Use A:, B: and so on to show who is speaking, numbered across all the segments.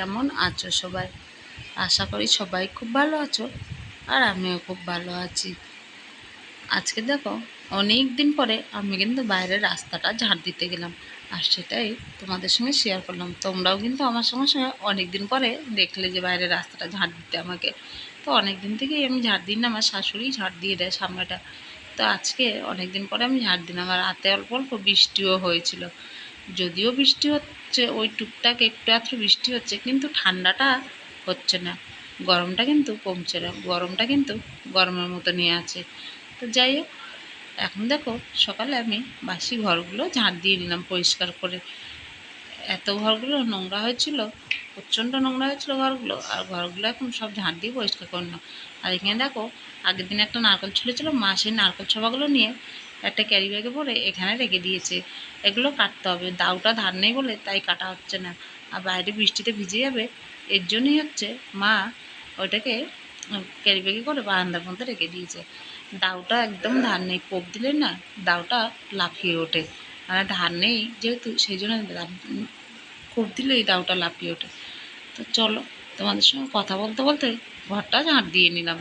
A: কেমন আছো সবাই? আশা করি সবাই খুব ভালো আছো আর আমিও খুব ভালো আছি। আজকে দেখো, অনেক দিন পরে আমি কিন্তু বাইরের রাস্তাটা ঝাড় দিতে গেলাম আর সেটাই তোমাদের সঙ্গে শেয়ার করলাম। তোমরাও কিন্তু আমার সঙ্গে সঙ্গে অনেক দিন পরে দেখলে যে বাইরের রাস্তাটা ঝাড় দিতে আমাকে। তো অনেক দিন থেকেই আমি ঝাড় দিই না, আমার শাশুড়ি ঝাড় দিয়ে দেয় সামনেটা। তো আজকে অনেক দিন পরে আমি ঝাড় দিলাম আর রাতে অল্প অল্প বৃষ্টিও হয়েছিল। যদিও বৃষ্টি হচ্ছে, ওই টুকটাক একটু আধটু বৃষ্টি হচ্ছে, কিন্তু ঠান্ডাটা হচ্ছে না। গরমটা কিন্তু কমছে না, গরমটা কিন্তু গরমের মতো নিয়ে আছে। তো যাই হোক, এখন দেখো, সকালে আমি বাসি ঘরগুলো ঝাঁট দিয়ে নিলাম পরিষ্কার করে। এত ঘরগুলো নোংরা হয়েছিল, প্রচণ্ড নোংরা হয়েছিল ঘরগুলো, আর ঘরগুলো এখন সব ঝাঁট দিয়ে পরিষ্কার করলাম। আর এখানে দেখো, আগের দিন একটা নারকেল ছুলেছিল মা সেই নারকেল ছোপাগুলো নিয়ে একটা ক্যারি ব্যাগে ভরে এখানে রেখে দিয়েছে। এগুলো কাটতে হবে। দাউটা ধার নেই বলে তাই কাটা হচ্ছে না। আর বাইরে বৃষ্টিতে ভিজে যাবে, এর জন্যই হচ্ছে মা ওইটাকে ক্যারি ব্যাগে করে বারান্দার মধ্যে রেখে দিয়েছে। দাউটা একদম ধার নেই। কোপ দিলে না দাউটা লাফিয়ে ওঠে। মানে ধার নেই যেহেতু, সেই জন্য কোপ দিলে এই দাউটা লাফিয়ে ওঠে। তো চলো, তোমাদের সঙ্গে কথা বলতে বলতে ঘরটা ঝাঁট দিয়ে নিলাম।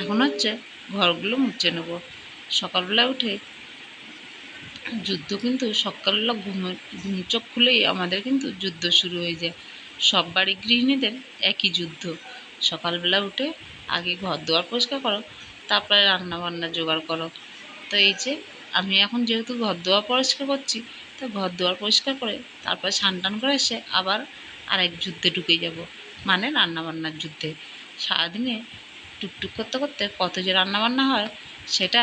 A: এখন হচ্ছে ঘরগুলো মুছে নেব। সকালবেলা উঠে যুদ্ধ কিন্তু সকালবেলা ঘুম চোখ খুলেই আমাদের কিন্তু যুদ্ধ শুরু হয়ে যায়। সব বাড়ি গৃহিণীদের একই যুদ্ধ। সকালবেলা উঠে আগে ঘর দুয়ার পরিষ্কার করো, তারপরে রান্না বান্না জোগাড় করো। তো এই যে আমি এখন যেহেতু ঘর দুয়ার পরিষ্কার করছি, তো ঘর দুয়ার পরিষ্কার করে তারপরে টান করে এসে আবার আরেক যুদ্ধে ঢুকে যাব মানে রান্না বান্নার যুদ্ধে। সারাদিনে টুকটুক করতে করতে কত যে রান্না বান্না হয়, সেটা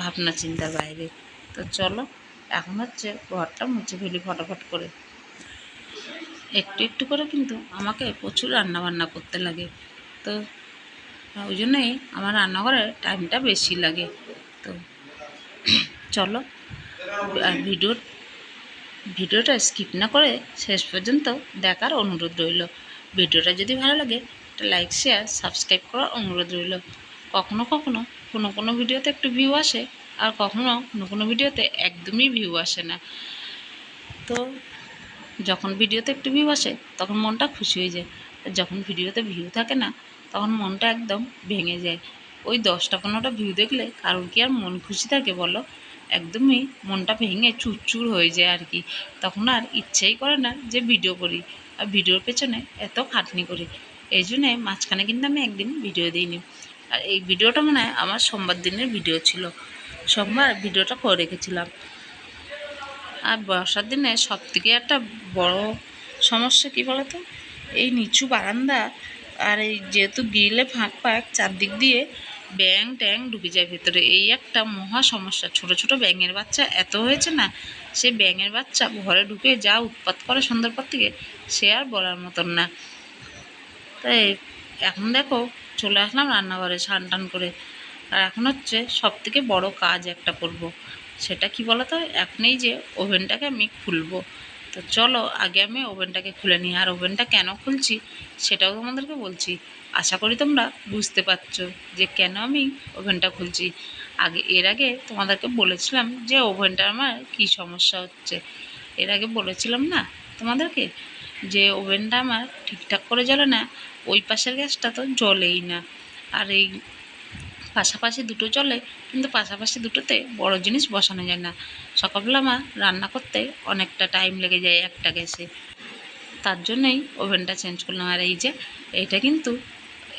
A: ভাবনা চিন্তার বাইরে। তো চলো, এখন হচ্ছে ঘরটা মুছে ফেলি ফটাফট করে। একটু একটু করে কিন্তু আমাকে প্রচুর রান্না বান্না করতে লাগে। তো ওই জন্যই আমার রান্নাঘরে টাইমটা বেশি লাগে। তো চলো, ভিডিও, ভিডিওটা স্কিপ না করে শেষ পর্যন্ত দেখার অনুরোধ রইল। ভিডিওটা যদি ভালো লাগে, একটা লাইক, শেয়ার, সাবস্ক্রাইব করার অনুরোধ রইল। কখনো কখনো কোনো কোনো ভিডিওতে একটু ভিউ আসে, আর কখনো কোনো কোনো ভিডিওতে একদমই ভিউ আসে না। তো যখন ভিডিওতে একটু ভিউ আসে, তখন মনটা খুশি হয়ে যায়। যখন ভিডিওতে ভিউ থাকে না, তখন মনটা একদম ভেঙে যায়। ওই দশটা পনেরোটা ভিউ দেখলে কারোর কি আর মন খুশি থাকে বলো? একদমই মনটা ভেঙে চুরচুর হয়ে যায় আর কি। তখন আর ইচ্ছেই করে না যে ভিডিও করি, আর ভিডিওর পেছনে এত খাটনি করি। এই জন্যে মাঝখানে কিন্তু আমি একদিন ভিডিও দিইনি। আর এই ভিডিওটা মনে হয় আমার সোমবার দিনের ভিডিও ছিল। সোমবার ভিডিওটা করে রেখেছিলাম। আর বর্ষার দিনে সব থেকে একটা বড় সমস্যা কী বলতো? এই নিচু বারান্দা আর এই যেহেতু গ্রিলে ফাঁক পাক চারদিক দিয়ে ব্যাং ট্যাং ডুবে যায় ভেতরে। এই একটা মহা সমস্যা। ছোট ছোট ব্যাঙের বাচ্চা এত হয়েছে না, সে ব্যাঙের বাচ্চা ঘরে ঢুকে যা উৎপাত করে সন্ধ্যার পর থেকে সে আর বলার মতন না। তাই এখন দেখো চলে আসলাম রান্নাঘরে স্নান টান করে। আর এখন হচ্ছে সব থেকে বড়ো কাজ একটা করব। সেটা কি বলো তো এখনই যে ওভেনটাকে আমি খুলবো। তো চলো, আগে আমি ওভেনটাকে খুলে নিই। আর ওভেনটা কেন খুলছি সেটাও তোমাদেরকে বলছি। আশা করি তোমরা বুঝতে পারছ যে কেন আমি ওভেনটা খুলছি। আগে, এর আগে তোমাদেরকে বলেছিলাম যে ওভেনটা আমার কি সমস্যা হচ্ছে। এর আগে বলেছিলাম না তোমাদেরকে? যে ওভেনটা আমার ঠিকঠাক করে জ্বলে না, ওই পাশের গ্যাসটা তো জ্বলেই না। আর এই পাশাপাশি দুটো চলে কিন্তু পাশাপাশি দুটোতে বড় জিনিস বসানো যায় না। সকালবেলা আমার রান্না করতে অনেকটা টাইম লেগে যায় একটা গ্যাসে। তার জন্যই ওভেনটা চেঞ্জ করলাম। আর এই যে, এইটা কিন্তু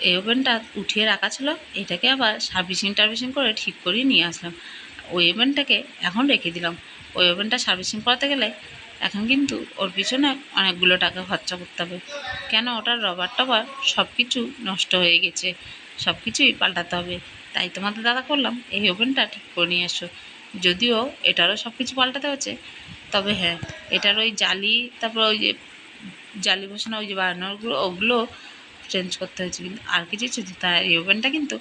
A: এই ওভেনটা উঠিয়ে রাখা ছিল, এটাকে আবার সার্ভিসিং টার্ভিসিং করে ঠিক করিয়ে নিয়ে আসলাম। ওই ওভেনটাকে এখন রেখে দিলাম। ওই ওভেনটা সার্ভিসিং করাতে গেলে এখন কিন্তু ওর পিছনে অনেকগুলো টাকা খরচা করতে হবে। কেন ওটার রবার টবার সব কিছু নষ্ট হয়ে গেছে সব কিছুই পাল্টাতে হবে। তাই তোমাদের দাদা করলাম, এই ওভেনটা ঠিক করে নিয়ে এসো। যদিও এটারও সব কিছু পাল্টাতে হচ্ছে তবে হ্যাঁ এটার ওই জালি, তারপর ওই যে জালি বসানো, ওই যে বানানোগুলো ওগুলো চেঞ্জ করতে হয়েছে। কিন্তু আর কিছু হচ্ছে তার এই ওভেনটা কিন্তু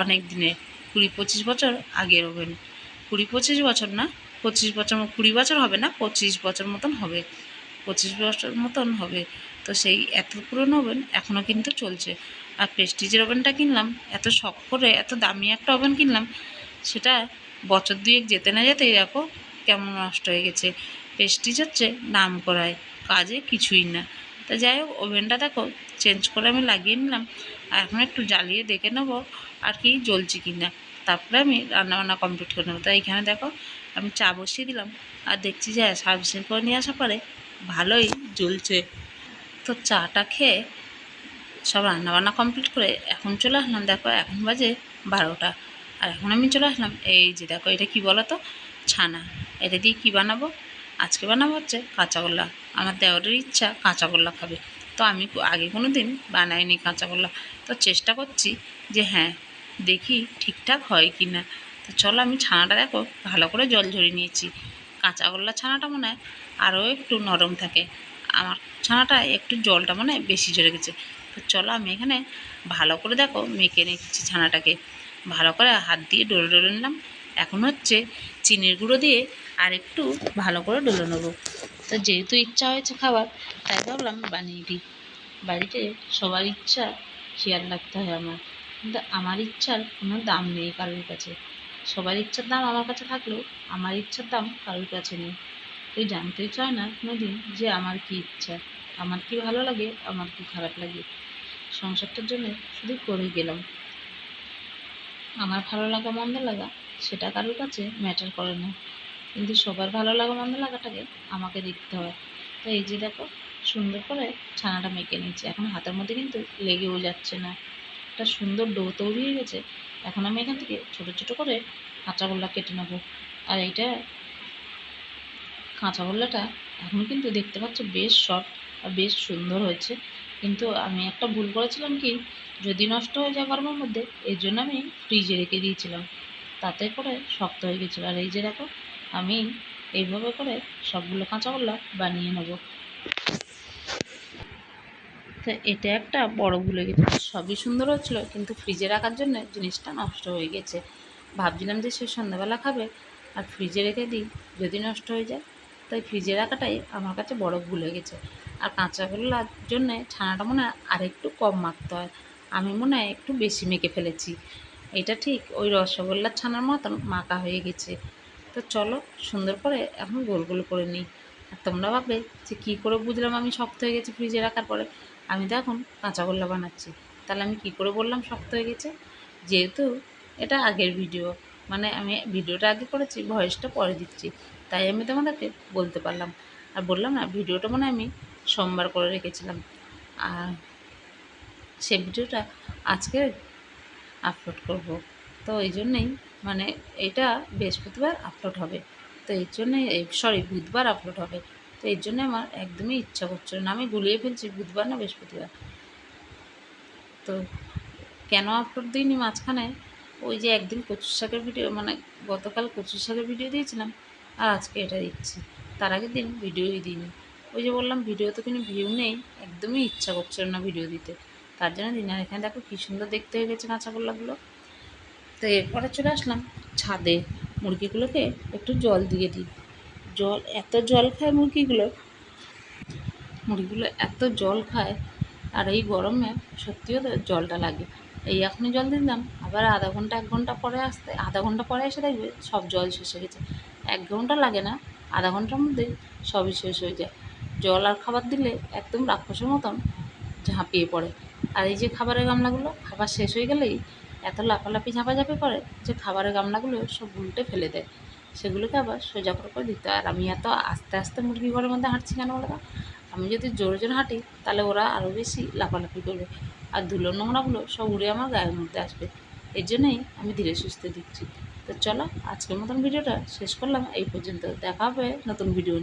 A: অনেক দিনের, কুড়ি পঁচিশ বছর আগের ওভেন কুড়ি পঁচিশ বছর না? পঁচিশ বছর কুড়ি বছর হবে না? পঁচিশ বছর মতন হবে। পঁচিশ বছর মতন হবে। তো সেই এত পুরনো ওভেন এখনও কিন্তু চলছে। আর প্রেস্টিজের ওভেনটা কিনলাম, এত শখ করে, এত দামি একটা ওভেন কিনলাম, সেটা বছর দুয়েক যেতে না যেতেই দেখো কেমন নষ্ট হয়ে গেছে। প্রেস্টিজ হচ্ছে নাম করায়, কাজে কিছুই না। তা যাই হোক, ওভেনটা দেখো, চেঞ্জ করে আমি লাগিয়ে নিলাম। আর এখন একটু জ্বালিয়ে দেখে নেব, আর কি জ্বলছে কি না তারপরে আমি রান্নাবান্না কমপ্লিট করে নেব। তো এইখানে দেখো, আমি চা বসিয়ে দিলাম। আর দেখছি যে, সার্ভিসিং করে নিয়ে আসার পরে ভালোই জ্বলছে। তো চাটা খেয়ে সব রান্নাবান্না কমপ্লিট করে এখন চলে আসলাম, দেখো এখন বাজে বারোটা। আর এখন আমি চলে আসলাম, এই যে দেখো, এটা কি বলো তো ছানা। এটা দিয়ে কী বানাবো? আজকে বানাবো হচ্ছে কাঁচাগোল্লা। আমার দেওয়ারের ইচ্ছা কাঁচাগোল্লা খাবে। তো আমি আগে কোনো দিন বানাইনি কাঁচাগোল্লা। তো চেষ্টা করছি যে হ্যাঁ দেখি ঠিকঠাক হয় কি না। তো চলো আমি ছানাটা দেখো, ভালো করে জল ঝরিয়ে নিয়েছি। কাঁচাগোল্লা ছানাটা মনে হয় আরও একটু নরম থাকে। আমার ছানাটা একটু জলটা মনে বেশি ঝরে গেছে। তো চলো আমি এখানে ভালো করে দেখো মেখে নিচ্ছি ছানাটাকে। ভালো করে হাত দিয়ে ডলে ডলে নিলাম। এখন হচ্ছে চিনির গুঁড়ো দিয়ে আর একটু ভালো করে ডলে নেব। তো যেহেতু ইচ্ছা হয়েছে খাবার, তাই ভাবলাম বানিয়ে দিই। বাড়িতে সবার ইচ্ছা, খেয়াল রাখতে হয় আমার। কিন্তু আমার ইচ্ছার কোনো দাম নেই কারোর কাছে। সবার ইচ্ছার দাম আমার কাছে থাকলেও আমার ইচ্ছার দাম কারোর কাছে নেই। তুই জানতেই চায় না কোনো দিন যে আমার কি ইচ্ছা। আমার কি ভালো লাগে, আমার কি খারাপ লাগে। সংসারটার জন্য শুধু করে গেলাম। আমার ভালো লাগা, মন্দ লাগা, সেটা কারোর কাছে ম্যাটার করে না। কিন্তু সবার ভালো লাগা, মন্দ লাগাটাকে আমাকে দেখতে হয়। তো এই যে দেখো, সুন্দর করে ছানাটা মেখে নিয়েছি। এখন হাতের মধ্যে কিন্তু লেগেও যাচ্ছে না। একটা সুন্দর ডো তৈরি হয়ে গেছে, এখন আমি এখান থেকে ছোটো ছোটো করে কাঁচাগোল্লা কেটে নেব। আর এইটা কাঁচাগোল্লাটা এখন কিন্তু দেখতে পাচ্ছ বেশ সফট আর বেশ সুন্দর হয়েছে। কিন্তু আমি একটা ভুল করেছিলাম কি, যদি নষ্ট হয়ে যায় গরমের মধ্যে, এর জন্য আমি ফ্রিজে রেখে দিয়েছিলাম। তাতে করে শক্ত হয়ে গেছিল। আর এই যে দেখো, আমি এইভাবে করে সবগুলো কাঁচাগোল্লা বানিয়ে নেব। তো এটা একটা বড় ভুল গেছে। সবই সুন্দর হচ্ছিল, কিন্তু ফ্রিজে রাখার জন্য জিনিসটা নষ্ট হয়ে গেছে। ভাবছিলাম যে সে সন্ধ্যাবেলা খাবে, আর ফ্রিজে রেখে দিই, যদি নষ্ট হয়ে যায়। তাই ফ্রিজে রাখাটাই আমার কাছে বড় ভুল হয়ে গেছে। আর কাঁচা কাঁচাগোল্লার জন্যে ছানাটা মনে হয় আর একটু কম মাখতে হয়। আমি মনে হয় একটু বেশি মেখে ফেলেছি। এটা ঠিক, ওই রসগোল্লার ছানার মতন মাখা হয়ে গেছে। তো চলো, সুন্দর করে এখন গোল গোল করে নিই। আর তোমরা ভাববে যে কী করে বুঝলাম আমি শক্ত হয়ে গেছি ফ্রিজে রাখার পরে? আমি তো এখন কাঁচাগোল্লা বানাচ্ছি। তাহলে আমি কী করে বললাম শক্ত হয়ে গেছে? যেহেতু এটা আগের ভিডিও মানে আমি ভিডিওটা আগে করেছি ভয়েসটা পরে দিচ্ছি। তাই আমি তোমাদেরকে বলতে পারলাম। আর বললাম না ভিডিওটা মানে আমি সোমবার করে রেখেছিলাম। আর সে ভিডিওটা আজকে আপলোড করব। তো এই জন্যেই মানে এটা বৃহস্পতিবার আপলোড হবে। তো এর জন্যে সরি বুধবার আপলোড হবে। তো এর জন্য আমার একদমই ইচ্ছা করছিল না। আমি গুলিয়ে ফেলছি, বুধবার না বৃহস্পতিবার। তো কেন আপলোড দিইনি মাঝখানে? ওই যে একদিন কচুর শাকের ভিডিও মানে গতকাল কচুর শাকের ভিডিও দিয়েছিলাম, আর আজকে এটা দিচ্ছি। তার আগের দিন ভিডিওই দিইনি। ওই যে বললাম ভিডিওতে কোনো ভিউ নেই, একদমই ইচ্ছা করছিল না ভিডিও দিতে। তার জন্য দিন, আর এখানে দেখো কী সুন্দর দেখতে হয়ে গেছে কাঁচাগোল্লাগুলো। তো এরপরে চলে আসলাম ছাদে। মুরগিগুলোকে একটু জল দিয়ে দিই। জল, এত জল খায় মুরগিগুলো। মুরগিগুলো এত জল খায়, আর এই গরমে সত্যিও জলটা লাগে। এই এখনই জল দিলাম, আবার আধা ঘণ্টা, এক ঘণ্টা পরে আসতে, আধা ঘণ্টা পরে এসে দেখবে সব জল শেষ হয়ে গেছে। এক ঘণ্টা লাগে না, আধা ঘণ্টার মধ্যে সবই শেষ হয়ে যায়। জল আর খাবার দিলে একদম রাক্ষসের মতন ঝাঁপিয়ে পড়ে। আর এই যে খাবারের গামলাগুলো, খাবার শেষ হয়ে গেলেই এত লাফালাফি, ঝাঁপাঝাঁপি করে যে খাবারের গামলাগুলো সব উল্টে ফেলে দেয়। সেগুলোকে আবার সোজা করে করে দিতে আর আমি এত আস্তে আস্তে মুরগি ঘরের মধ্যে হাঁটছি কেন বলো আমি যদি জোরে জোরে হাঁটি, তাহলে ওরা আরও বেশি লাফালাফি করবে। আর ধুলো নোংরাগুলো সব উড়ে আমার গায়ের মধ্যে আসবে। এর জন্যই আমি ধীরে সুস্থে দিচ্ছি। তো চলো আজকের মতন ভিডিওটা শেষ করলাম। এই পর্যন্ত দেখা হবে নতুন ভিডিও নিয়ে।